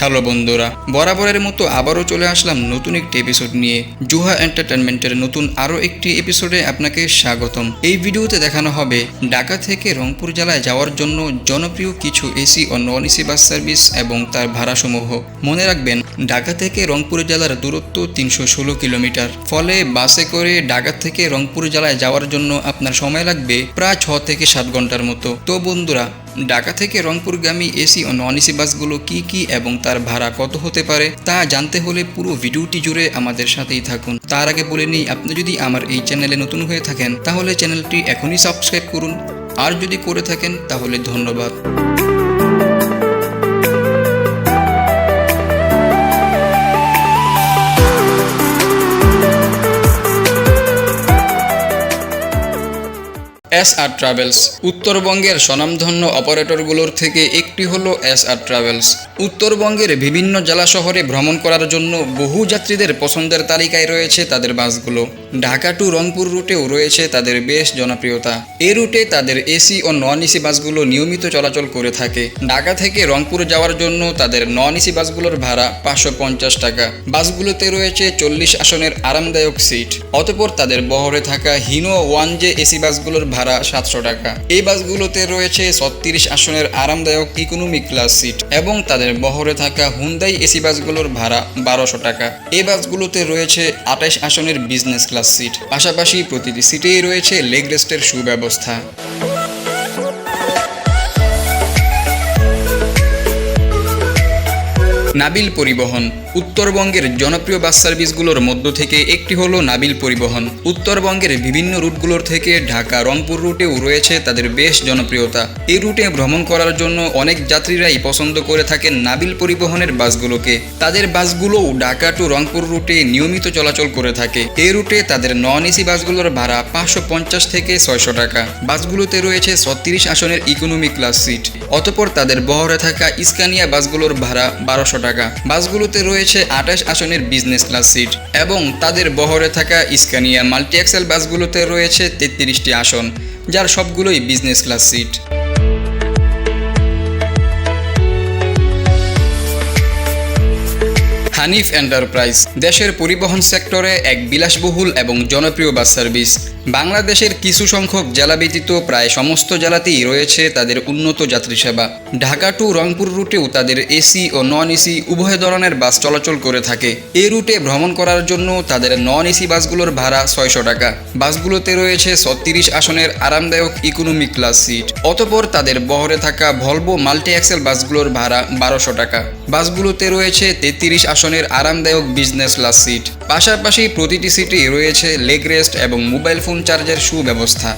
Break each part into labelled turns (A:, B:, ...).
A: Hello বন্ধুরা, বরাবরের মতো আবারও চলে আসলাম নতুন একটি এপিসোড নিয়ে। জুহা এন্টারটেনমেন্টের নতুন আরও একটি এপিসোডে আপনাকে স্বাগতম। এই ভিডিওতে দেখানো হবে ঢাকা থেকে রংপুর জেলায় যাওয়ার জন্য জনপ্রিয় কিছু এসি ও নন এসি বাস সার্ভিস এবং তার ভাড়াসমূহ। মনে রাখবেন ঢাকা থেকে রংপুর জেলার দূরত্ব তিনশো ষোলো কিলোমিটার। ফলে বাসে করে ঢাকা থেকে রংপুর জেলায় যাওয়ার জন্য আপনার সময় লাগবে প্রায় ছ থেকে সাত ঘণ্টার মতো। তো বন্ধুরা, ঢাকা থেকে রংপুরগামী এসি ও নন এসি বাসগুলো কি কি এবং তার ভাড়া কত হতে পারে তা জানতে হলে পুরো ভিডিওটি জুড়ে আমাদের সাথেই থাকুন। তার আগে বলে নিই, আপনি যদি আমার এই চ্যানেলে নতুন হয়ে থাকেন, তাহলে চ্যানেলটি এখনই সাবস্ক্রাইব করুন। আর যদি করে থাকেন, তাহলে ধন্যবাদ। S R travels. উত্তরবঙ্গের স্বনামধন্য অপারেটরগুলোর থেকে একটি হলো এস আর ট্রাভেলস। উত্তরবঙ্গের বিভিন্ন জেলা শহরে ভ্রমণ করার জন্য বহু যাত্রীদের পছন্দের তালিকায় রয়েছে তাদের বাসগুলো। ঢাকা টু রংপুর রুটেও রয়েছে তাদের বেশ জনপ্রিয়তা। এই রুটে তাদের এসি ও নন এসি বাসগুলো নিয়মিত চলাচল করে থাকে। ঢাকা থেকে রংপুর যাওয়ার জন্য তাদের নন এসি বাসগুলোর ভাড়া পাঁচশো পঞ্চাশ টাকা। বাসগুলোতে রয়েছে চল্লিশ আসনের আরামদায়ক সিট। অতপর তাদের বহরে থাকা হিনো ওয়ান জে এসি বাসগুলোর ভাড়া সাতশো টাকা। এই বাসগুলোতে রয়েছে ছত্রিশ আসনের আরামদায়ক ইকোনমি ক্লাস সিট এবং তাদের বহরে থাকা হুন্দাই এসি বাসগুলোর ভাড়া বারোশো টাকা। এই বাসগুলোতে রয়েছে আঠাশ আসনের বিজনেস ক্লাস সিট। পাশাপাশি প্রতিটি সিটেই রয়েছে লেগ রেস্টের সুব্যবস্থা। নাবিল পরিবহন। উত্তরবঙ্গের জনপ্রিয় বাস সার্ভিসগুলোর মধ্য থেকে একটি হলো নাবিল পরিবহন। উত্তরবঙ্গের বিভিন্ন রুটগুলোর থেকে ঢাকা রংপুর রুটেও রয়েছে তাদের বেশ জনপ্রিয়তা। এই রুটে ভ্রমণ করার জন্য অনেক যাত্রীরাই পছন্দ করে থাকেন নাবিল পরিবহনের বাসগুলোকে। তাদের বাসগুলোও ঢাকা টু রংপুর রুটে নিয়মিত চলাচল করে থাকে। এই রুটে তাদের নন এসি বাসগুলোর ভাড়া পাঁচশো পঞ্চাশ থেকে ছয়শো টাকা। বাসগুলোতে রয়েছে ছত্রিশ আসনের ইকোনমি ক্লাস সিট অতপর তাদের বহরে থাকা ইস্কানিয়া বাসগুলোর ভাড়া বারোশো টাকা। বাসগুলোতে রয়েছে আঠাশ আসনের বিজনেস ক্লাস সিট এবং তাদের বহরে থাকা ইস্কানিয়া মাল্টি এক্সেল বাসগুলোতে রয়েছে তেত্রিশটি আসন, যার সবগুলোই business class seat Hanif enterprise, দেশের পরিবহন সেক্টরে এক বিলাসবহুল এবং জনপ্রিয় বাস সার্ভিস বাংলাদেশের কিছু সংখ্যক জেলা ব্যতীত প্রায় সমস্ত জেলাতেই রয়েছে তাদের উন্নত যাত্রী সেবা। ঢাকা টু রংপুর রুটেও তাদের এসি ও নন এসি উভয় ধরনের বাস চলাচল করে থাকে। এই রুটে ভ্রমণ করার জন্য তাদের নন এসি বাসগুলোর ভাড়া ছয়শো টাকা। বাসগুলোতে রয়েছে ছত্রিশ আসনের আরামদায়ক ইকোনমি ক্লাস সিট অতপর তাদের বহরে থাকা ভলভো মাল্টি এক্সেল বাসগুলোর ভাড়া বারোশো টাকা। বাসগুলোতে রয়েছে তেত্রিশ আসনের আরামদায়ক বিজনেস ক্লাস সিট পাশাপাশি প্রতিটি সিটে রয়েছে লেগ রেস্ট এবং মোবাইল ফোন চার্জের সুব্যবস্থা।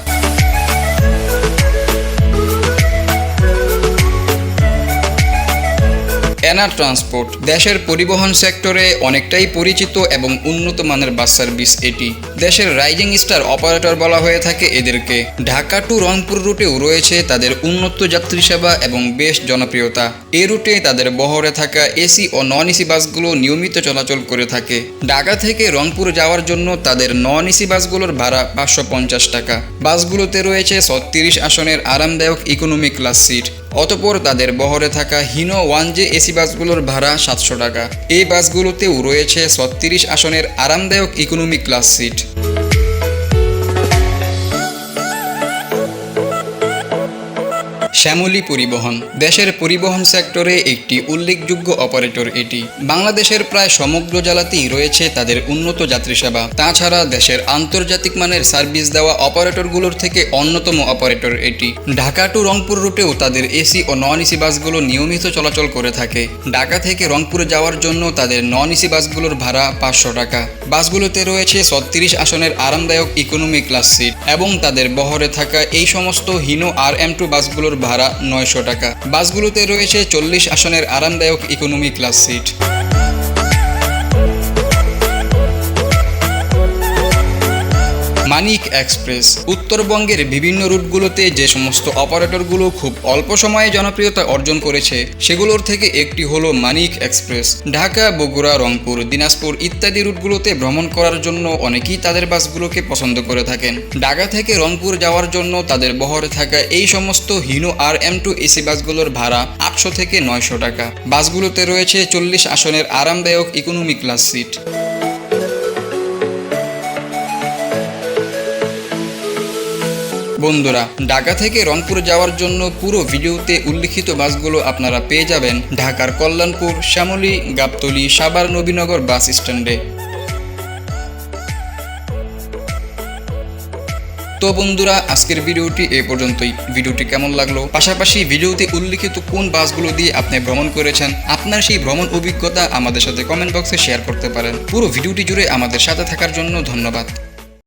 A: এনার ট্রান্সপোর্ট। দেশের পরিবহন সেক্টরে অনেকটাই পরিচিত এবং উন্নত মানের বাস সার্ভিস এটি। দেশের রাইজিং স্টার অপারেটর বলা হয়ে থাকে এদেরকে। ঢাকা টু রংপুর রুটেও রয়েছে তাদের উন্নত যাত্রী সেবা এবং বেশ জনপ্রিয়তা। এই রুটে তাদের বহরে থাকা এসি ও নন এসি বাসগুলো নিয়মিত চলাচল করে থাকে। ঢাকা থেকে রংপুর যাওয়ার জন্য তাদের নন এসি বাসগুলোর ভাড়া পাঁচশো পঞ্চাশ টাকা। বাসগুলোতে রয়েছে ছত্রিশ আসনের আরামদায়ক ইকোনমি ক্লাস সিট। অতপর তাদের বহরে থাকা হিনো ওয়ান জে এসি বাসগুলোর ভাড়া সাতশো টাকা। এই বাসগুলোতেও রয়েছে ছত্রিশ আসনের আরামদায়ক ইকোনমি ক্লাস সিট শ্যামলী পরিবহন। দেশের পরিবহন সেক্টরে একটি উল্লেখযোগ্য অপারেটর এটি। বাংলাদেশের প্রায় সমগ্র জেলাতেই রয়েছে তাদের উন্নত যাত্রী সেবা। তাছাড়া দেশের আন্তর্জাতিক মানের সার্ভিস দেওয়া অপারেটরগুলোর থেকে অন্যতম অপারেটর এটি। ঢাকা টু রংপুর রুটেও তাদের এসি ও নন এসি বাসগুলো নিয়মিত চলাচল করে থাকে। ঢাকা থেকে রংপুরে যাওয়ার জন্য তাদের নন এসি বাসগুলোর ভাড়া পাঁচশো টাকা। বাসগুলোতে রয়েছে ছত্রিশ আসনের আরামদায়ক ইকোনমি ক্লাস সিট এবং তাদের বহরে থাকা এই সমস্ত হিনো আর এম টু বাসগুলোর ভাড়া নয়শো টাকা। বাসগুলোতে রয়েছে চল্লিশ আসনের আরামদায়ক economy class seat Manik express. উত্তরবঙ্গের বিভিন্ন রুটগুলোতে যে সমস্ত অপারেটরগুলো খুব অল্প সময়ে জনপ্রিয়তা অর্জন করেছে, সেগুলোর থেকে একটি হলো মানিক এক্সপ্রেস। ঢাকা, বগুড়া, রংপুর, দিনাজপুর ইত্যাদি রুটগুলোতে ভ্রমণ করার জন্য অনেকেই তাদের বাসগুলোকে পছন্দ করে থাকেন। ঢাকা থেকে রংপুর যাওয়ার জন্য তাদের বহরে থাকা এই সমস্ত Hino R M two AC বাসগুলোর ভাড়া আটশো থেকে নয়শো টাকা। বাসগুলোতে রয়েছে চল্লিশ আসনের আরামদায়ক ইকোনমি ক্লাস সিট বন্ধুরা, ঢাকা থেকে রংপুর যাওয়ার জন্য পুরো ভিডিওতে উল্লিখিত বাসগুলো আপনারা পেয়ে যাবেন ঢাকার কল্যাণপুর, শ্যামলী, গাবতলী, সাভার, নবীনগর বাস স্ট্যান্ডে। তো বন্ধুরা, আজকের ভিডিওটি এ পর্যন্তই। ভিডিওটি কেমন লাগল? পাশাপাশি ভিডিওতে উল্লিখিত কোন বাসগুলো দিয়ে আপনি ভ্রমণ করেছেন, আপনার সেই ভ্রমণ অভিজ্ঞতা আমাদের সাথে কমেন্ট বক্সে শেয়ার করতে পারেন। পুরো ভিডিওটি জুড়ে আমাদের সাথে থাকার জন্য ধন্যবাদ।